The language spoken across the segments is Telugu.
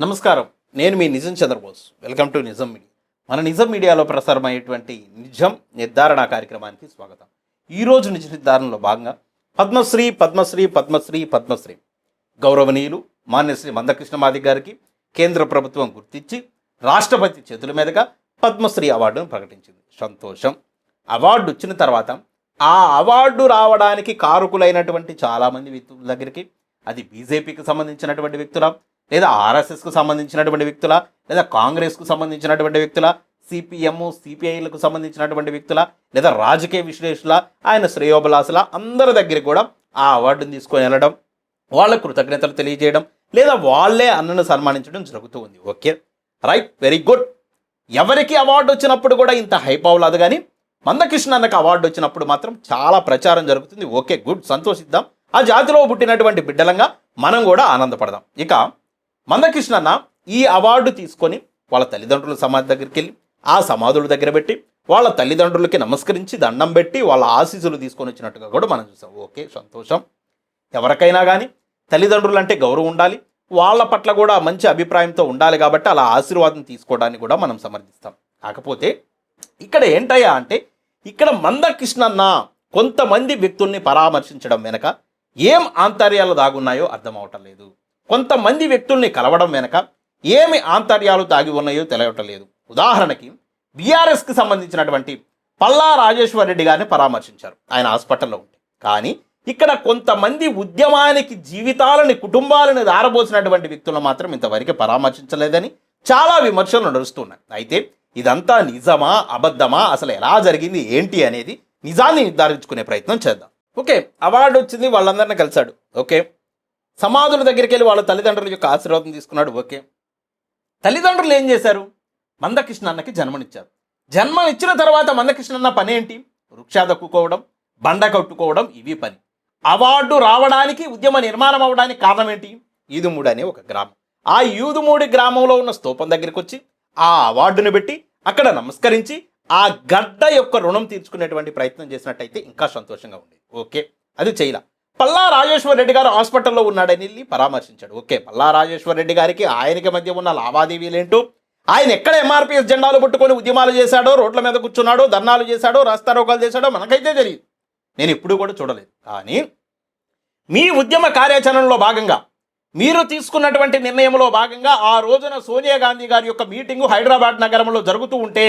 నమస్కారం. నేను మీ Nijam Chandrabose. Welcome to Nijam media. మన నిజం మీడియాలో ప్రసారమయ్యేటువంటి నిజం నిర్ధారణ కార్యక్రమానికి స్వాగతం. ఈ రోజు నిజ నిర్ధారణలో భాగంగా పద్మశ్రీ పద్మశ్రీ పద్మశ్రీ పద్మశ్రీ గౌరవనీయులు మాన్యశ్రీ మందకృష్ణ మాది గారికి కేంద్ర ప్రభుత్వం గుర్తించి రాష్ట్రపతి చేతుల మీదుగా పద్మశ్రీ అవార్డును ప్రకటించింది. సంతోషం. అవార్డు వచ్చిన తర్వాత ఆ అవార్డు రావడానికి కారుకులైనటువంటి చాలామంది వ్యక్తుల దగ్గరికి అది బీజేపీకి సంబంధించినటువంటి వ్యక్తుల లేదా ఆర్ఎస్ఎస్కు సంబంధించినటువంటి వ్యక్తుల లేదా కాంగ్రెస్కు సంబంధించినటువంటి వ్యక్తుల సిపిఎం సిపిఐలకు సంబంధించినటువంటి వ్యక్తుల లేదా రాజకీయ విశ్లేషకుల ఆయన శ్రేయోబలాసుల అందరి దగ్గరికి కూడా ఆ అవార్డును తీసుకొని వెళ్ళడం వాళ్ళ కృతజ్ఞతలు తెలియజేయడం లేదా వాళ్ళే అన్నను సన్మానించడం జరుగుతూ ఉంది. ఓకే? రైట్? Very good. ఎవరికి అవార్డు వచ్చినప్పుడు కూడా ఇంత హైప్ అవ్వలేదు కానీ మందకృష్ణ అన్నకు అవార్డు వచ్చినప్పుడు మాత్రం చాలా ప్రచారం జరుగుతుంది. ఓకే? గుడ్. సంతోషిద్దాం. ఆ జాతిలో పుట్టినటువంటి బిడ్డలంగా మనం కూడా ఆనందపడదాం. ఇక మందకృష్ణ అన్న ఈ అవార్డు తీసుకొని వాళ్ళ తల్లిదండ్రుల సమాధి దగ్గరికి వెళ్ళి ఆ సమాధుల దగ్గర పెట్టి వాళ్ళ తల్లిదండ్రులకి నమస్కరించి దండం పెట్టి వాళ్ళ ఆశీస్సులు తీసుకొని వచ్చినట్టుగా కూడా మనం చూసాం. ఓకే సంతోషం. ఎవరికైనా కానీ తల్లిదండ్రులు అంటే గౌరవం ఉండాలి. వాళ్ళ పట్ల కూడా మంచి అభిప్రాయంతో ఉండాలి కాబట్టి అలా ఆశీర్వాదం తీసుకోవడానికి కూడా మనం సమర్థిస్తాం. కాకపోతే ఇక్కడ ఏంటయ్యా అంటే ఇక్కడ మందకృష్ణన్న కొంతమంది వ్యక్తుల్ని పరామర్శించడం వెనక ఏం ఆంతర్యాలు దాగున్నాయో అర్థం అవటం లేదు. కొంతమంది వ్యక్తుల్ని కలవడం వెనక ఏమి ఆంతర్యాలు దాగి ఉన్నాయో తెలియటం లేదు ఉదాహరణకి బీఆర్ఎస్కి సంబంధించినటువంటి పల్లా రాజేశ్వర్ రెడ్డి గారిని పరామర్శించారు. ఆయన హాస్పిటల్లో ఉంటే. కానీ ఇక్కడ కొంతమంది ఉద్యమానికి జీవితాలని కుటుంబాలను దారబోసినటువంటి వ్యక్తులను మాత్రం ఇంతవరకు పరామర్శించలేదని చాలా విమర్శలు నడుస్తున్నాయి. అయితే ఇదంతా నిజమా అబద్ధమా అసలు ఎలా జరిగింది ఏంటి అనేది నిజాన్ని నిర్ధారించుకునే ప్రయత్నం చేద్దాం. ఓకే అవార్డు వచ్చింది వాళ్ళందరినీ కలిశాడు. ఓకే సమాధుల దగ్గరికి వెళ్ళి వాళ్ళ తల్లిదండ్రుల యొక్క ఆశీర్వాదం తీసుకున్నాడు. ఓకే. తల్లిదండ్రులు ఏం చేశారు? మందకృష్ణ అన్నకి జన్మనిచ్చారు. జన్మనిచ్చిన తర్వాత మందకృష్ణ అన్న పని ఏంటి? వృక్ష దక్కుకోవడం బండ కట్టుకోవడం ఇవి పని. అవార్డు రావడానికి ఉద్యమ నిర్మాణం అవడానికి కారణం ఏంటి? ఈదుమూడి అనే ఒక గ్రామం. ఆ ఈదుమూడి గ్రామంలో ఉన్న స్తూపం దగ్గరికి వచ్చి ఆ అవార్డును పెట్టి అక్కడ నమస్కరించి ఆ గడ్డ యొక్క రుణం తీర్చుకునేటువంటి ప్రయత్నం చేసినట్టయితే ఇంకా సంతోషంగా ఉండేది. ఓకే. అది చేయలా. పల్లా రాజేశ్వర్ రెడ్డి గారు హాస్పిటల్లో ఉన్నాడని వెళ్ళి పరామర్శించాడు. ఓకే పల్లా రాజేశ్వర్ రెడ్డి గారికి ఆయనకి మధ్య ఉన్న లావాదేవీలేంటో? ఆయన ఎక్కడ ఎంఆర్పిఎస్ జెండాలు పట్టుకొని ఉద్యమాలు చేశాడో రోడ్ల మీద కూర్చున్నాడో ధర్నాలు చేశాడో రాస్తారోకాలు చేశాడో మనకైతే తెలియదు. నేను ఎప్పుడూ కూడా చూడలేదు. కానీ మీ ఉద్యమ కార్యాచరణలో భాగంగా మీరు తీసుకున్నటువంటి నిర్ణయంలో భాగంగా ఆ రోజున సోనియా గాంధీ గారి యొక్క మీటింగు హైదరాబాద్ నగరంలో జరుగుతూ ఉంటే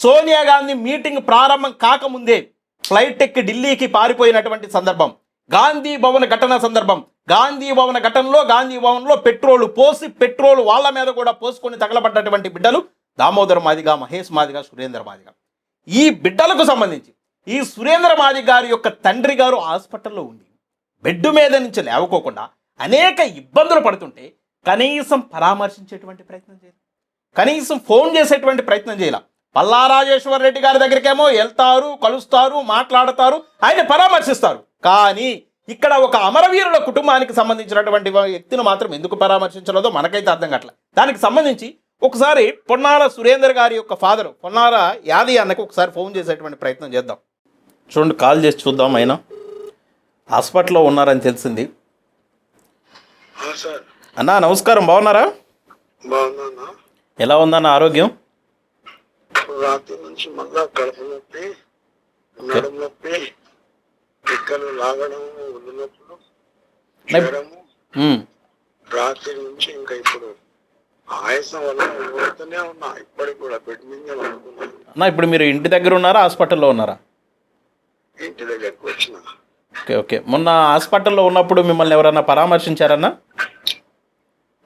సోనియా గాంధీ మీటింగ్ ప్రారంభం కాకముందే ఫ్లైట్ ఎక్కి ఢిల్లీకి పారిపోయినటువంటి సందర్భం గాంధీ భవన్ ఘటన సందర్భం. గాంధీ భవన్ ఘటనలో గాంధీ భవన్లో పెట్రోల్ పోసి పెట్రోల్ వాళ్ళ మీద కూడా పోసుకొని తగలబడ్డటువంటి బిడ్డలు దామోదర్ మాదిగా మహేష్ మాదిగా సురేందర్ మాదిగా. ఈ బిడ్డలకు సంబంధించి ఈ సురేంద్ర మాది గారి యొక్క తండ్రి గారు హాస్పిటల్లో ఉండి బెడ్ మీద నుంచి లేవకోకుండా అనేక ఇబ్బందులు పడుతుంటే కనీసం పరామర్శించేటువంటి ప్రయత్నం చేయాలి. కనీసం ఫోన్ చేసేటువంటి ప్రయత్నం చేయాలి. పల్లా రాజేశ్వర్ రెడ్డి గారి దగ్గరికేమో వెళ్తారు కలుస్తారు మాట్లాడతారు ఆయన పరామర్శిస్తారు. కానీ ఇక్కడ ఒక అమరవీరుల కుటుంబానికి సంబంధించినటువంటి వ్యక్తిని మాత్రం ఎందుకు పరామర్శించలేదో మనకైతే అర్థం కావట్లేదు దానికి సంబంధించి ఒకసారి పొన్నాల సురేందర్ గారి యొక్క ఫాదర్ పొన్నాల యాది అన్నకు ఒకసారి ఫోన్ చేసేటువంటి ప్రయత్నం చేద్దాం. చూడండి కాల్ చేసి చూద్దాం ఆయన. హాస్పిటల్లో ఉన్నారని తెలిసింది. అన్నా నమస్కారం బాగున్నారా? ఎలా ఉందన్న ఆరోగ్యం? రాత్రి నుంచి మళ్ళా కడుపు నొప్పి నడుము నొప్పి పిక్కలు లాగడం ఒళ్ళు నొప్పులు జ్వరము. రాత్రి నుంచి ఇంకా ఇప్పుడు ఆయాసం వల్ల ఊరుతూనే ఉన్నా ఇప్పటికి కూడా బెడ్ మీద అన్న ఇప్పుడు మీరు ఇంటి దగ్గర ఉన్నారా హాస్పిటల్లో ఉన్నారా? ఇంటి దగ్గరికి వచ్చిన. Okay okay. మొన్న హాస్పిటల్లో ఉన్నప్పుడు మిమ్మల్ని ఎవరన్నా పరామర్శించారన్నా?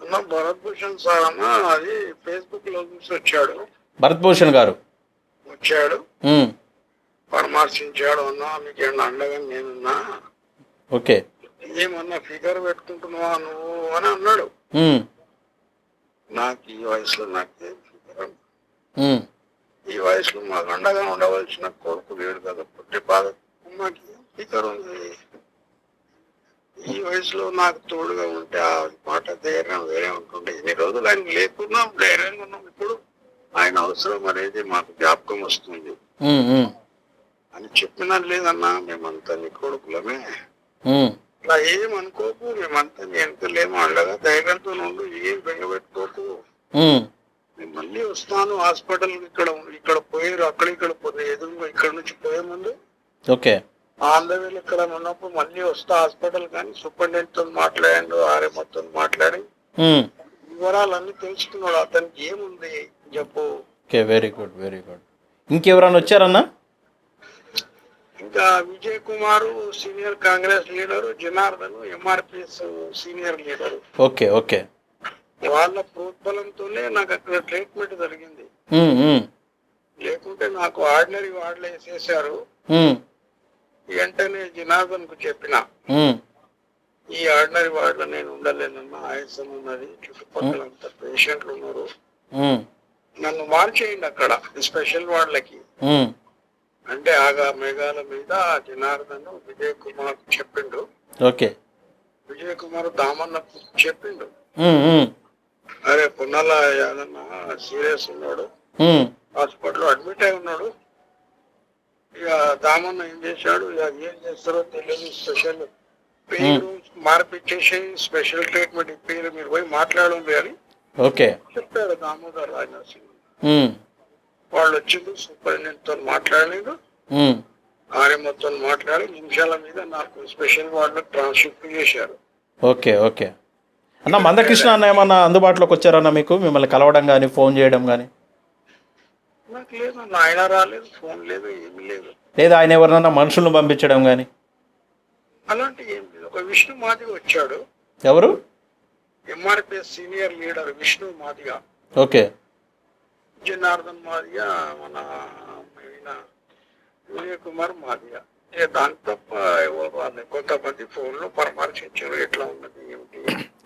అన్న భరత్ భూషణ్ సార్ అన్న అది ఫేస్బుక్లో చూసి వచ్చాడు. భరత్ భూషణ్ గారు. వచ్చాడు. పరామర్శించాడు అన్నా మీకేమన్నా అండగా నేనున్నా? ఓకే. ఏమన్నా ఫిగర్ పెట్టుకుంటున్నావా నువ్వు అని అన్నాడు. నాకు ఈ వయసులో నాకు ఫిగర్ ఈ వయసులో మాకు అండగా ఉండవలసిన కొడుకు లేడు కదా పుట్టి బాధ. ఏం ఫిగర్ ఉంది? ఈ వయసులో నాకు తోడుగా ఉంటే ఆ మాట ధైర్యం వేరే ఉంటుండే ఇన్ని రోజులు ఆయన లేకున్నాం ధైర్యంగా ఉన్నాం ఇప్పుడు. ఆయన అవసరం అనేది మాకు జ్ఞాపకం వస్తుంది. అని చెప్పినా లేదన్నా మేమంతా నీ కొడుకులమే. అలా ఏం అనుకోకు మేమంతా నీ వెనకలేమో అండగా ధైర్యంతో నుండు ఏం బెంగ పెట్టుకోకు ఉన్నాను హాస్పిటల్ ఇక్కడ ఇక్కడ పోయారు అక్కడ ఇక్కడ పోతే ఎదురుగా ఇక్కడ నుంచి పోయే ముందు. ఓకే. ఆంధ్రవేలు ఇక్కడ ఉన్నప్పుడు మళ్ళీ వస్తా హాస్పిటల్ కానీ సూపరింటెండెంట్తో మాట్లాడాడు ఆర్ఎంఓ మాట్లాడి. వివరాలన్నీ తెలుసుకున్నాడు అతనికి ఏముంది? చెప్పు. Okay very good very good ఇంకెవరైనా వచ్చారన్నా? ఇంకా Vijay Kumar senior Congress leader Janardhan MRPS senior leader. Okay okay. వాళ్ళ ప్రోత్బలంతోనే నాకు అక్కడ ట్రీట్మెంట్ జరిగింది. లేకుంటే నాకు ఆర్డినరీ వార్డులో వేసేసారు వెంటనే జనార్దన్కు చెప్పిన ఈ ఆర్డినరీ వార్డులో నేను ఉండలేనమ్మా ఆయాసం ఉన్నది చుట్టుపక్కల అంతా పేషెంట్లు ఉన్నారు. నన్ను మార్చేయండి అక్కడ స్పెషల్ వార్డులకి ఉమ్, అంటే ఆగా మేఘాల మీద జనార్దన్ విజయ్ కుమార్ చెప్పిండు. ఓకే. విజయ్ కుమార్ దామన్న చెప్పిండు. అరే పున్నాల యాదన్న సీరియస్ ఉన్నాడు. హాస్పిటల్ అడ్మిట్ అయి ఉన్నాడు. ఇక దామన్న ఏం చేశాడు? ఇక ఏం చేస్తారో తెలియదు స్పెషల్. పేరు మార్పిచ్చేసి స్పెషల్ ట్రీట్మెంట్ పేరు మీరు పోయి మాట్లాడండి అని ఓకే. చెప్పాడు దామోదర్ ఉమ్, వాళ్ళు వచ్చిండు సూపరింటెండెంట్తో మాట్లాడలేదు ఆర్ఎంఓతో మాట్లాడి నిమిషాల మీద నాకు స్పెషల్ వార్డులో ట్రాన్స్షిఫ్ట్ చేశారు. Okay okay. అన్న మందకృష్ణ అన్న ఏమన్నా అందుబాటులోకి వచ్చారన్నా మీకు? మిమ్మల్ని కలవడం కానీ ఫోన్ చేయడం కానీ నాకు లేదు ఆయన రాలేదు ఫోన్ లేదు ఏమీ లేదు. లేదా ఆయన ఎవరినన్నా మనుషులను పంపించడం కానీ అలాంటి ఏం లేదు. ఒక విష్ణు మాదిగ వచ్చాడు. ఎవరు? MRPS senior leader Vishnu Madiga okay. Janardhan Madiga మన విజయ్ కుమార్ మాదిగ దాని తప్ప ఎవరు కొంతమంది ఫోన్లో పరామర్శించారు. ఎట్లా ఉన్నది ఏమిటి?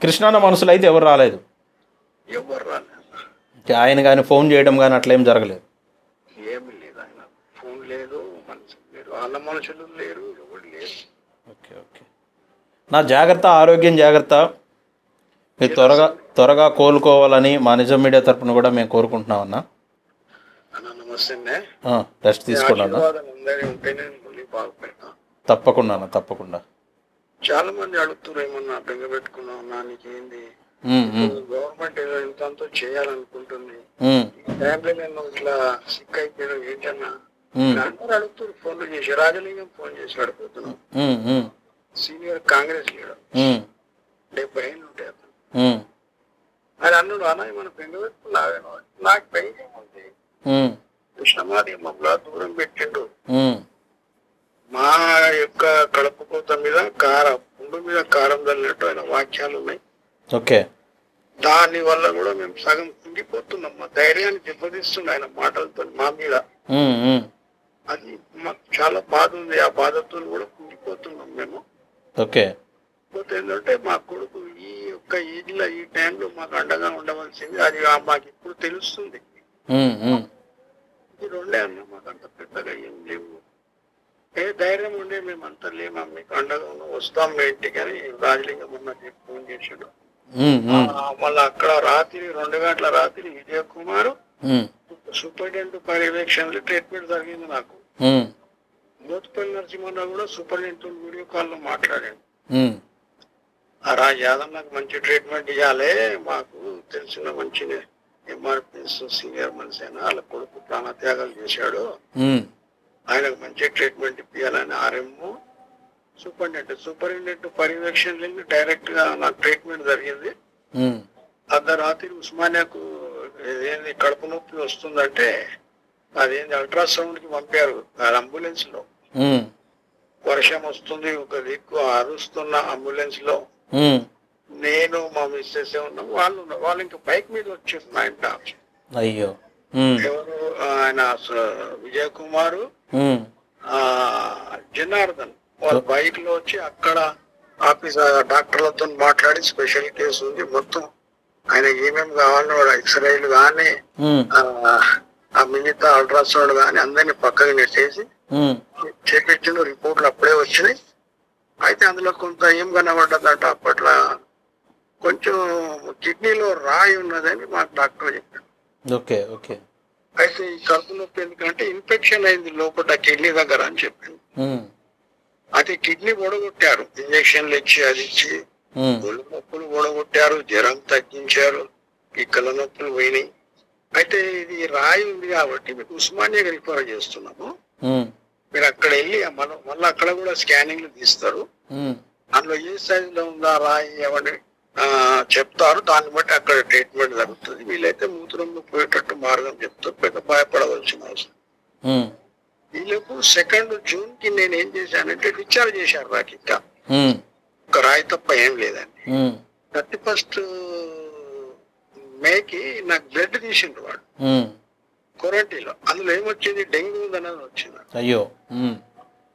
కృష్ణాన్న మనుషులు అయితే ఎవరు రాలేదు. ఎవరు రాలేదు? ఆయన కానీ ఫోన్ చేయడం కానీ అట్లా ఏం జరగలేదు. ఏమీ లేదు ఆయన. ఫోన్ లేదు మనుషులు లేరు వాళ్ళ మనుషులు లేరు ఎవరు లేరు. Okay okay. నా జాగ్రత్త ఆరోగ్యం జాగ్రత్త. మీరు త్వరగా త్వరగా కోలుకోవాలని మా నిజం మీడియా తరపున కూడా మేము కోరుకుంటున్నాం అన్న. రెస్ట్ తీసుకోండి అన్న. తప్పకుండా అన్న తప్పకుండా. చాలా మంది అడుగుతున్నారు ఏమన్నా బెంగ పెట్టుకున్నావు నా నీకేంది ఉమ్, ఉమ్, గవర్నమెంట్ ఏదో ఇంతంతో చేయాలనుకుంటుంది. టైంలో నేను ఇట్లా సిక్ అయిపోయాను ఏంటన్నా? అందరూ అడుగుతున్నారు ఫోన్లు చేసి రాజలింగం ఫోన్ చేసి అడుగుతున్నాం సీనియర్ కాంగ్రెస్ లీడర్. డెబ్బై ఏళ్ళు ఉంటాయి ఆయన అన్నాడు అన్న మన బెంగ పెట్టుకున్నావేనో నాకు బెంగ ఉంది కృష్ణమాది మమ్మల్ని దూరం పెట్టిండు. మా యొక్క కడుపు కోత మీద కారం పుండు మీద కారం చల్లినట్టు ఆయన వాక్యాలు ఉన్నాయి. ఓకే. దాని వల్ల కూడా మేము సగం కుంగిపోతున్నాం. మా ధైర్యాన్ని దెబ్బతీస్తుంది ఆయన మాటలతో మా మీద. అది మాకు చాలా బాధ ఉంది. ఆ బాధతో కూడా కుంగిపోతున్నాం మేము. ఓకే. పోతే ఏంటంటే మా కొడుకు యొక్క ఏజ్లో ఈ టైంలో మాకు అండగా ఉండవలసింది. అది మాకు ఇప్పుడు తెలుస్తుంది. ఇది రెండే అన్న మాకు అంత పెద్దగా ఏం లేవు. ఏ ధైర్యం ఉండే మేము అంత లేమా? మీకు అండగా వస్తాం మీ ఇంటికి అని రాజలింగం ఉన్న ఫోన్ చేసాడు మళ్ళా అక్కడ రాత్రి రెండు గంటల రాత్రి విజయ్ కుమార్ సూపరింటెండెంట్ పర్యవేక్షణలో ట్రీట్మెంట్ జరిగింది నాకు. మోతుపల్లి నరసింహరావు కూడా సూపరింటెండెంట్ వీడియో కాల్లో ఆ రా యాదవ్ నాకు మంచి ట్రీట్మెంట్ ఇవ్వాలి మాకు తెలిసిన మంచి ఎంఆర్పిఎస్ సీనియర్ మనిషి అయినా వాళ్ళ కొడుకు ప్రాణత్యాగాలు చేశాడు. ఆయనకు మంచి ట్రీట్మెంట్ ఇప్పించాలని ఆర్ఎంఓ. సూపరింటెండెంట్ సూపరింటెండెంట్ పర్యవేక్షణ డైరెక్ట్గా నాకు ట్రీట్మెంట్ జరిగింది. అర్ధరాత్రి ఉస్మానియాకు ఏంది కడుపు నొప్పి వస్తుందంటే అదేంది అల్ట్రాసౌండ్కి పంపారు అంబులెన్స్లో వర్షం వస్తుంది ఒక దిక్కు అరుస్తున్న అంబులెన్స్లో నేను మా మిస్సెస్ ఉన్నాం. వాళ్ళు వాళ్ళు ఇంకా బైక్ మీద వచ్చారు. మా ఇంట అయ్యో. ఉమ్, ఎవరు? ఆయన విజయ్ కుమారు. ఆ జనార్దన్. వాళ్ళ బైక్లో వచ్చి అక్కడ ఆఫీస్ డాక్టర్లతో మాట్లాడి స్పెషల్ కేసు ఉంది. మొత్తం ఆయన ఏమేమి కావాలో ఎక్స్రేలు కానీ ఆ మిగతా అల్ట్రాసౌండ్ కానీ అందరినీ పక్కకి నెట్టేసి చేపించిన రిపోర్ట్లు అప్పుడే వచ్చినాయి. అయితే అందులో కొంత ఏం కనబడ్డదట అప్పట్లో కొంచెం కిడ్నీలో రాయి ఉన్నదని మాకు డాక్టర్ చెప్పాడు ఓకే ఓకే. అయితే ఈ కడుపు నొప్పి ఎందుకంటే ఇన్ఫెక్షన్ అయింది లోపల కిడ్నీ దగ్గర అని చెప్పింది అయితే కిడ్నీ పొడగొట్టారు ఇంజక్షన్లు ఇచ్చి అది ఇచ్చి. ఒళ్ళు నొప్పులు పొడగొట్టారు జ్వరం తగ్గించారు పిక్కల నొప్పులు పోయినాయి. అయితే ఇది రాయి ఉంది కాబట్టి మీకు ఉస్మానియాకి రిఫర్ చేస్తున్నాము. మీరు అక్కడ వెళ్ళి మళ్ళీ అక్కడ కూడా స్కానింగ్లు తీస్తారు. అందులో ఏ సైజ్లో ఉందా రాయి ఆ, చెప్తారు. దాన్ని బట్టి అక్కడ ట్రీట్మెంట్ జరుగుతుంది. వీలైతే మూత్రంలో పోయేటట్టు మార్గం చెప్తారు. పెద్ద భయపడవలసిన అవసరం. వీళ్ళకు సెకండ్ జూన్కి నేను ఏం చేశానంటే డిశ్చార్జ్ చేశారు నాకు ఇంకా. ఒక రాయి తప్ప ఏం లేదండి. థర్టీ ఫస్ట్ మేకి నాకు బ్లడ్ తీసిండ్రు వాడు. క్వారంటైన్లో అందులో ఏమొచ్చింది? డెంగ్యూ ఉందన్నది వచ్చింది. అయ్యో.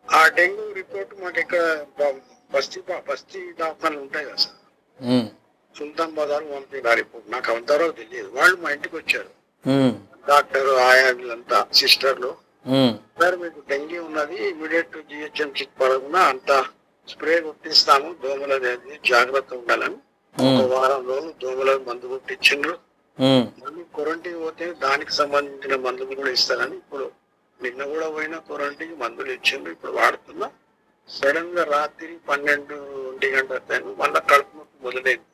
ఆ డెంగ్యూ రిపోర్ట్ మాకు ఇక్కడ బస్తీ బస్తీ దవాఖానలు ఉంటాయి కదా సార్. సుల్తాన్ బజార్ పంపిన రిపోర్ట్. నాకు అంతవరకు తెలియదు. వాళ్ళు మా ఇంటికి వచ్చారు. డాక్టర్ ఆయా వీళ్ళంతా సిస్టర్లు సార్ మీకు డెంగ్యూ ఉన్నది. ఇమీడియట్ జిహెచ్ఎంసీ పడకుండా అంత స్ప్రే కొట్టిస్తాము. దోమలు అనేది జాగ్రత్త ఉండాలని. ఒక వారం రోజులు దోమలకు మందు కొట్టించిండ్రు. మళ్ళీ క్వారంటైన్ పోతే దానికి సంబంధించిన మందులు కూడా ఇస్తారని ఇప్పుడు నిన్న కూడా పోయిన క్వారంటైన్ మందులు ఇచ్చిండ్రు ఇప్పుడు వాడుతున్నా. సడన్గా రాత్రి పన్నెండు ఒంటి గంట మళ్ళీ కడుపు నొప్పి మొదలైంది.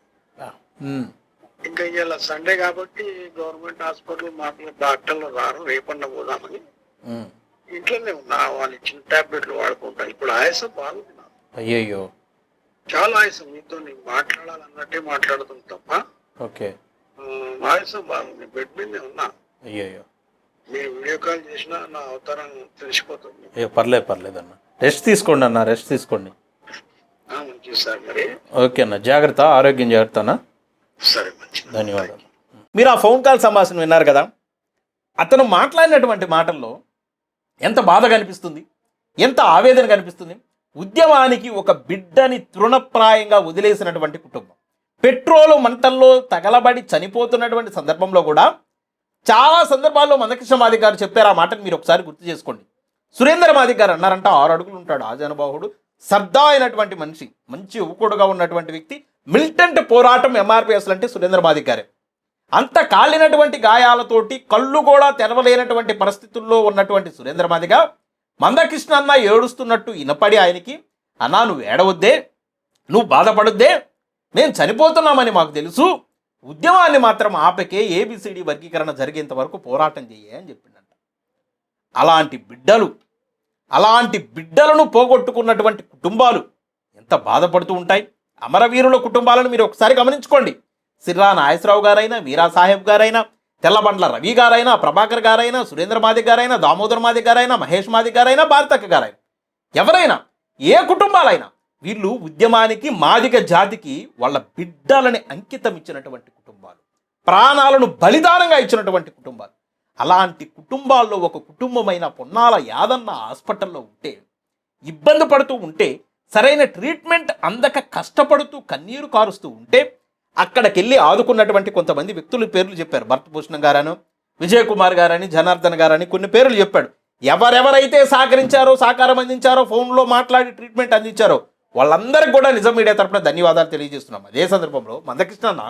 ఇంకా ఇవాళ సండే కాబట్టి గవర్నమెంట్ హాస్పిటల్ మాకు డాక్టర్లు రారు రేపన్న పోదామని. ఇంట్లోనే ఉన్నా వాళ్ళు ఇచ్చిన టాబ్లెట్లు వాడుకుంటా. ఇప్పుడు ఆయాసం బాగుంది అయ్యయ్యో. చాలా ఆయాసం. మీతో నేను మాట్లాడాలన్నట్టే మాట్లాడుతుంది తప్ప. ఓకే. ఆ, ఆయాసం బాగుంది బెడ్ మీదే ఉన్నా. అయ్యయ్యో. మీరు వీడియో కాల్ చేసినా నా అవతారం తెలిసిపోతుంది. అయ్యో పర్లేదు పర్లేదు అన్న. రెస్ట్ తీసుకోండి అన్న రెస్ట్ తీసుకోండి. సార్ మరి. ఓకే అన్న. జాగ్రత్త ఆరోగ్యం జాగ్రత్త అన్న. సరే ధన్యవాదాలు. మీరు ఆ ఫోన్ కాల్ సంభాషణ విన్నారు కదా? అతను మాట్లాడినటువంటి మాటల్లో ఎంత బాధ కనిపిస్తుంది? ఎంత ఆవేదన కనిపిస్తుంది? ఉద్యమానికి ఒక బిడ్డని తృణప్రాయంగా వదిలేసినటువంటి కుటుంబం. పెట్రోలు మంటల్లో తగలబడి చనిపోతున్నటువంటి సందర్భంలో కూడా చాలా సందర్భాల్లో మందకృష్ణ మాదిక్ గారు చెప్పారు ఆ మాటను మీరు ఒకసారి గుర్తు చేసుకోండి. సురేంద్ర మాదిక్ గారు అన్నారంట ఆరు అడుగులు ఉంటాడు ఆజానుబాహుడు సర్దా అయినటువంటి మనిషి మంచి యువకుడుగా ఉన్నటువంటి వ్యక్తి మిలిటెంట్ పోరాటం ఎంఆర్పిఎస్ అంటే సురేంద్ర మాదిక్ గారే. అంత కాలినటువంటి గాయాలతోటి కళ్ళు కూడా తెరవలేనటువంటి పరిస్థితుల్లో ఉన్నటువంటి సురేంద్ర మాదిగా మందకృష్ణ అన్న ఏడుస్తున్నట్టు ఇనపడి ఆయనకి అన్నా నువ్వు ఏడవద్దే నువ్వు బాధపడొద్దే మేము చనిపోతున్నామని మాకు తెలుసు. ఉద్యమాన్ని మాత్రం ఆపకే ఏబిసిడి వర్గీకరణ జరిగేంత వరకు పోరాటం చెయ్యే అని చెప్పిండంట అలాంటి బిడ్డలు అలాంటి బిడ్డలను పోగొట్టుకున్నటువంటి కుటుంబాలు ఎంత బాధపడుతూ ఉంటాయి. అమరవీరుల కుటుంబాలను మీరు ఒకసారి గమనించుకోండి. సిర్రా నాగేశ్వరరావు గారైనా మీరా సాహెబ్ గారైనా తెల్లబండ్ల రవి గారైనా ప్రభాకర్ గారైనా సురేంద్ర మాదిక్ గారైనా దామోదర్ మాదిక్ గారైనా మహేష్ మాదిక్ గారైనా భారతక్క గారైనా. ఎవరైనా ఏ కుటుంబాలైనా వీళ్ళు ఉద్యమానికి మాదిక జాతికి వాళ్ళ బిడ్డలని అంకితం ఇచ్చినటువంటి కుటుంబాలు. ప్రాణాలను బలిదానంగా ఇచ్చినటువంటి కుటుంబాలు. అలాంటి కుటుంబాల్లో ఒక కుటుంబమైన పొన్నాల యాదన్న హాస్పిటల్లో ఉంటే ఇబ్బంది పడుతూ ఉంటే సరైన ట్రీట్మెంట్ అందక కష్టపడుతూ కన్నీరు కారుస్తూ ఉంటే అక్కడికి వెళ్ళి ఆదుకున్నటువంటి కొంతమంది వ్యక్తుల పేర్లు చెప్పారు. భరతభూషణం గారను విజయ్ కుమార్ గారని జనార్దన్ గారని కొన్ని పేర్లు చెప్పాడు. ఎవరెవరైతే సహకరించారో సహకారం అందించారో ఫోన్లో మాట్లాడి ట్రీట్మెంట్ అందించారో వాళ్ళందరికీ కూడా నిజం మీడియా తరపున ధన్యవాదాలు తెలియజేస్తున్నాం. అదే సందర్భంలో మందకృష్ణ అన్న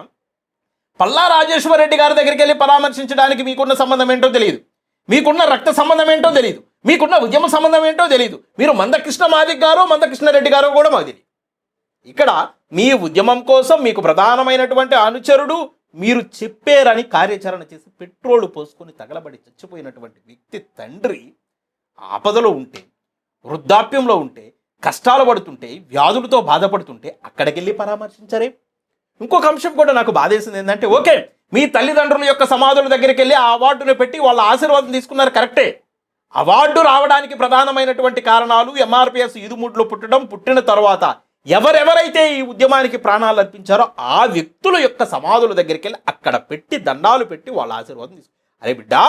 పల్లా రాజేశ్వర రెడ్డి గారి దగ్గరికి వెళ్ళి పరామర్శించడానికి మీకున్న సంబంధం ఏంటో తెలియదు. మీకున్న రక్త సంబంధం ఏంటో తెలియదు. మీకున్న ఉద్యమ సంబంధం ఏంటో తెలియదు. మీరు మందకృష్ణ మాదిక్ గారు మందకృష్ణ రెడ్డి గారో కూడా మాకు తెలియదు. ఇక్కడ మీ ఉద్యమం కోసం మీకు ప్రధానమైనటువంటి అనుచరుడు మీరు చెప్పారని కార్యాచరణ చేసి పెట్రోల్ పోసుకొని తగలబడి చచ్చిపోయినటువంటి వ్యక్తి తండ్రి ఆపదలో ఉంటే వృద్ధాప్యంలో ఉంటే కష్టాలు పడుతుంటే వ్యాధులతో బాధపడుతుంటే అక్కడికెళ్ళి పరామర్శించరే. ఇంకొక అంశం కూడా నాకు బాధేసింది ఏంటంటే ఓకే మీ తల్లిదండ్రుల యొక్క సమాధుల దగ్గరికి వెళ్ళి ఆ అవార్డును పెట్టి వాళ్ళ ఆశీర్వాదం తీసుకున్నారు కరెక్టే. అవార్డు రావడానికి ప్రధానమైనటువంటి కారణాలు ఎంఆర్పిఎస్ ఇరుముడ్లో పుట్టడం పుట్టిన తర్వాత ఎవరెవరైతే ఈ ఉద్యమానికి ప్రాణాలు అర్పించారో ఆ వ్యక్తుల యొక్క సమాధుల దగ్గరికి వెళ్ళి అక్కడ పెట్టి దండాలు పెట్టి వాళ్ళ ఆశీర్వాదం తీసుకు అరే బిడ్డా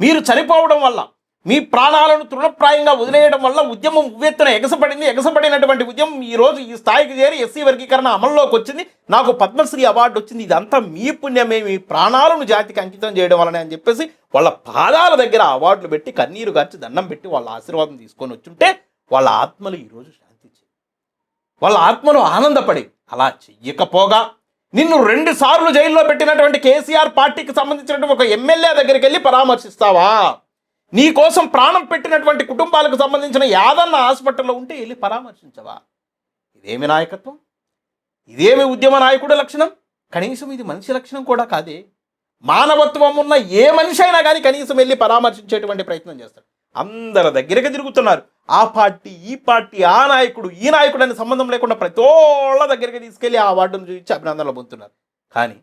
మీరు చనిపోవడం వల్ల మీ ప్రాణాలను తృణప్రాయంగా వదిలేయడం వల్ల ఉద్యమం ఉవ్వెత్తున ఎగసపడింది. ఎగసపడినటువంటి ఉద్యమం ఈరోజు ఈ స్థాయికి చేరి ఎస్సీ వర్గీకరణ అమల్లోకి వచ్చింది. నాకు పద్మశ్రీ అవార్డు వచ్చింది. ఇదంతా మీ పుణ్యమే. మీ ప్రాణాలను జాతికి అంకితం చేయడం వలన అని చెప్పేసి వాళ్ళ పాదాల దగ్గర అవార్డులు పెట్టి కన్నీరు గార్చి దండం పెట్టి వాళ్ళ ఆశీర్వాదం తీసుకొని వచ్చుంటే వాళ్ళ ఆత్మలు ఈరోజు శాంతి వాళ్ళ ఆత్మలు ఆనందపడి అలా చెయ్యకపోగా నిన్ను రెండు సార్లు జైల్లో పెట్టినటువంటి కేసీఆర్ పార్టీకి సంబంధించినటువంటి ఒక ఎమ్మెల్యే దగ్గరికి వెళ్ళి పరామర్శిస్తావా? నీ కోసం ప్రాణం పెట్టినటువంటి కుటుంబాలకు సంబంధించిన యాదన్న హాస్పిటల్లో ఉంటే వెళ్ళి పరామర్శించవా? ఇదేమి నాయకత్వం? ఇదేమి ఉద్యమ నాయకుడి లక్షణం? కనీసం ఇది మనిషి లక్షణం కూడా కాదే. మానవత్వం ఉన్న ఏ మనిషి అయినా కానీ కనీసం వెళ్ళి పరామర్శించేటువంటి ప్రయత్నం చేస్తాడు. అందరి దగ్గరికి తిరుగుతున్నారు. ఆ పార్టీ ఈ పార్టీ ఆ నాయకుడు ఈ నాయకుడు అనే సంబంధం లేకుండా ప్రతోళ్ళ దగ్గరికి తీసుకెళ్ళి ఆ వార్డును చూపించి అభినందనలు పొందుతున్నారు. కానీ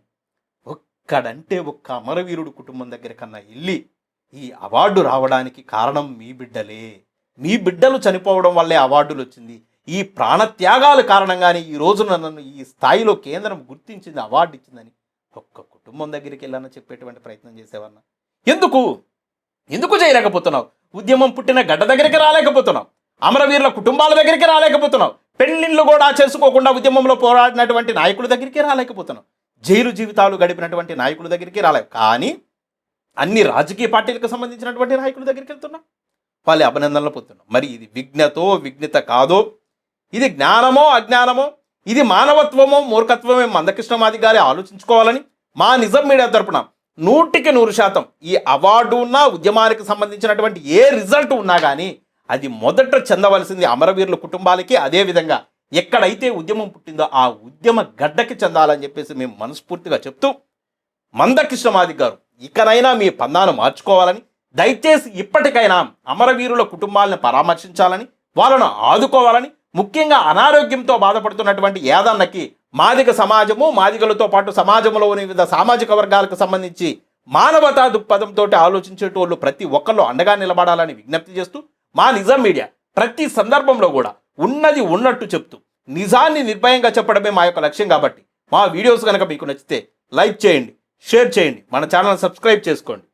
ఒక్కడంటే ఒక్క అమరవీరుడు కుటుంబం దగ్గర కన్నా వెళ్ళి ఈ అవార్డు రావడానికి కారణం మీ బిడ్డలే. మీ బిడ్డలు చనిపోవడం వల్లే అవార్డులు వచ్చింది. ఈ ప్రాణత్యాగాల కారణంగానే ఈ రోజున నన్ను ఈ స్థాయిలో కేంద్రం గుర్తించింది అవార్డు ఇచ్చిందని ఒక్క కుటుంబం దగ్గరికి వెళ్ళాలని చెప్పేటువంటి ప్రయత్నం చేసేవన్న ఎందుకు? ఎందుకు చేయలేకపోతున్నావు? ఉద్యమం పుట్టిన గడ్డ దగ్గరికి రాలేకపోతున్నావు. అమరవీరుల కుటుంబాల దగ్గరికి రాలేకపోతున్నావు. పెళ్ళిళ్ళు కూడా చేసుకోకుండా ఉద్యమంలో పోరాడినటువంటి నాయకుల దగ్గరికి రాలేకపోతున్నావు. జైలు జీవితాలు గడిపినటువంటి నాయకుల దగ్గరికి రాలేవు. కానీ అన్ని రాజకీయ పార్టీలకు సంబంధించినటువంటి నాయకుల దగ్గరికి వెళ్తున్నాం. వాళ్ళు అభినందనలు పొందుతున్నాం. మరి ఇది విఘ్నతో విఘ్నత కాదో? ఇది జ్ఞానమో అజ్ఞానమో? ఇది మానవత్వమో మూర్ఖత్వమే? మందకృష్ణమాది గారి ఆలోచించుకోవాలని మా నిజం మీడియా తరపున నూటికి నూరు శాతం ఈ అవార్డు ఉన్న ఉద్యమానికి సంబంధించినటువంటి ఏ రిజల్ట్ ఉన్నా కానీ అది మొదట చెందవలసింది అమరవీరుల కుటుంబాలకి. అదేవిధంగా ఎక్కడైతే ఉద్యమం పుట్టిందో ఆ ఉద్యమ గడ్డకి చెందాలని చెప్పేసి మేము మనస్ఫూర్తిగా చెప్తూ మందకృష్ణమాది గారు ఇకనైనా మీ పందాను మార్చుకోవాలని దయచేసి ఇప్పటికైనా అమరవీరుల కుటుంబాలను పరామర్శించాలని వాళ్ళను ఆదుకోవాలని ముఖ్యంగా అనారోగ్యంతో బాధపడుతున్నటువంటి ఏదన్నకి మాదిగ సమాజము మాదిగలతో పాటు సమాజంలోని వివిధ సామాజిక వర్గాలకు సంబంధించి మానవతా దృక్పథంతో ఆలోచించేటోళ్ళు ప్రతి ఒక్కళ్ళు అండగా నిలబడాలని విజ్ఞప్తి చేస్తూ మా నిజం మీడియా ప్రతి సందర్భంలో కూడా ఉన్నది ఉన్నట్టు చెప్తూ నిజాన్ని నిర్భయంగా చెప్పడమే మా యొక్క లక్ష్యం కాబట్టి మా వీడియోస్ కనుక మీకు నచ్చితే లైక్ చేయండి. షేర్ చేయండి. మన ఛానల్ సబ్స్క్రైబ్ చేసుకోండి.